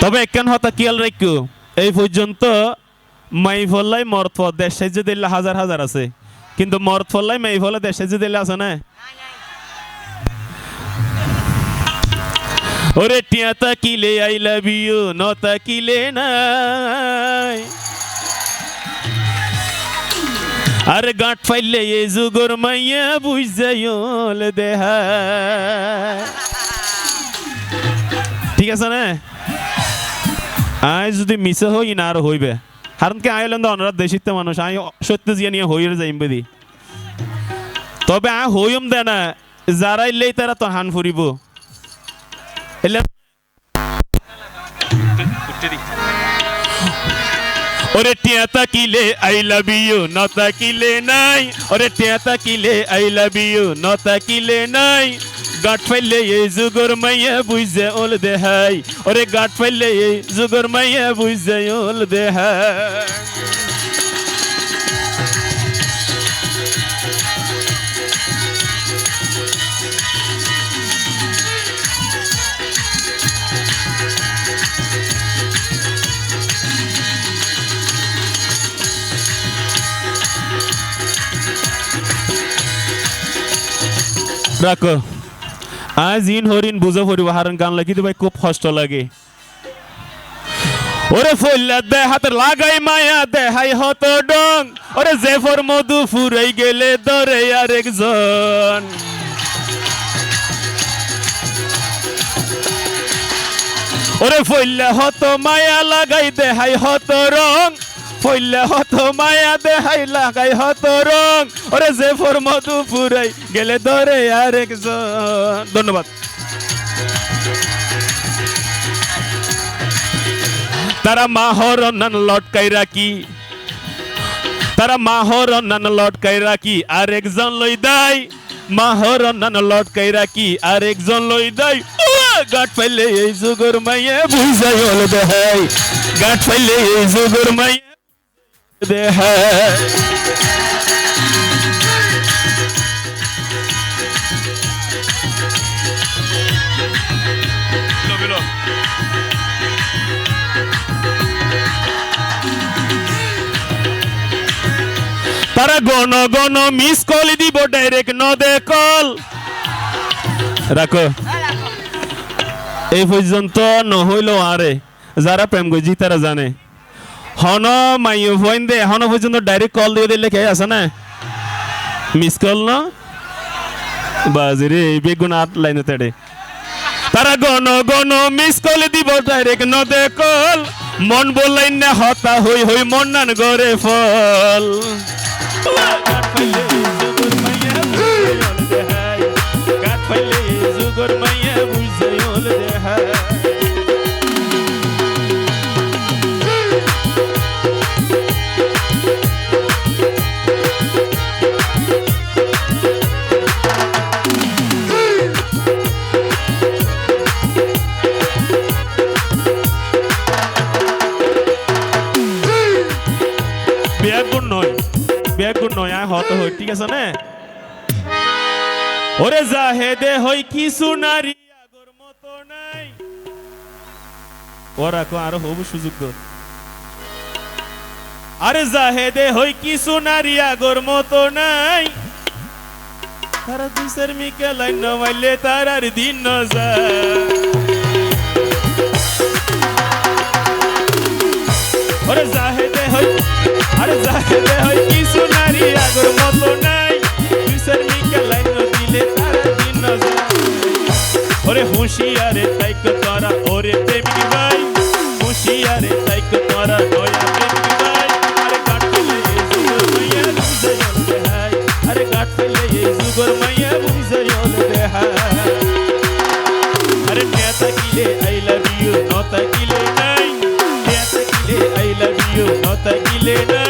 তবে একখান হতা কিয়াল রাখু এই পর্যন্ত মাই ফল্লাই মরত দেশ সাইজে দিলে হাজার হাজার আছে। কিন্তু মরত ফল্লাই মাই ফলে দেশ সাইজে দিলে আছে না? ওরে টিয়া তাকিলে আই লাভ ইউ, ন তাকিলে নাই। আরে গাঁট ফাইলে এই যুগর মাইয়া বুঝ যাইল দেহা। ঠিক আছে না? আয় যদি মিসে হই না আর হইবে কারণ কি আইলেন অনরাত দেশিত মানুষ আই সত্য জিয়া নিয়ে হইয়ে যাইম বেদি। তবে আ হইম দে না যারা ইলেই তারা তো হান ফুরিব। এলে ওরে টিয়া তাকিলে আই লাভ ইউ ন তাকিলে নাই। ওরে টিয়া তাকিলে আই লাভ ইউ ন তাকিলে নাই। গাঁট ফাইলে এই যুগর মাইয়া বুঝে ওল দেহাই। ওরে গাঁট ফাইলে এই যুগর মাইয়া বুঝে ওল দেহাই। রাখো আজ ইন হরিণ বুঝে পড়িব, হারণ গান লাগি ভাই খুব কষ্ট লাগে। ওরে ফল্লা দে হাত, লাগাই মায়া দে, হাই হত ডং। ওরে জেফর মধু ফুরাই গেলে দরে আরেকজন। ওরে ফল্লা হত মায়া, লাগাই দে, হাই হত রং। ফল্লা হত মায়া দে হাই লাগাই হত রং। ওরে জেফর মধু ফুরাই গেলে দরে আরেকজন। ধন্যবাদ। তারা মাহর নান লটকাই রাখি। তারা মাহর নান লটকাই রাখি, আরেকজন লই দাই মাহর নান লটকাই রাখি, আরেকজন লই দাই গাট পাইলে এই যুগর মাইয়ে বুঝাই হল দেহাই। গাট পাইলে এই যুগর মাইয়ে দেহাই তারা গণ গণ মিস কল দিব ডাইরেক্ট ন কল। রাখো। এই পর্যন্ত নহইল আরে যারা প্রেম গজি তারা জানে। হন, মাই ফোন দে হন পর্যন্ত ডাইরেক্ট কল দিয়ে দিলে কে আছে না? মিস কল না? বাজিরে বেগুন আট লাইনে তেড়ে। তারা গণ গণ মিস কল দিব ডাইরেক্ট ন দে কল। মন বললাই না, হতা হই হই মন নান গরে ফল। হত হই ঠিক আছে না? ওরে জাহেদে, হই কিছু নারী, আগর মতো নাই। ওরা কো আরও হবু সুযোগ দর আরে জাহেদে, হই কিছু নারী, আগর মতো নাই। তারা দুসের মিকে লাইন নমাইলে তার আর দিন ন ওরে হুঁশিয়ারে তাইক তোরা ওরে প্রেমিক ভাই হুঁশিয়ারে তাইক তোরা নয়া প্রেমিক ভাই আরে গাট ফেলে এই যুগর মাইয়া বুঝে জলবে হাই আরে গাট ফেলে এই যুগর মাইয়া বুঝে জলবে হাই আরে নেতা কিলে আই লাভ ইউ নতা কিলে নাই নেতা কিলে আই লাভ ইউ নতা কিলে নাই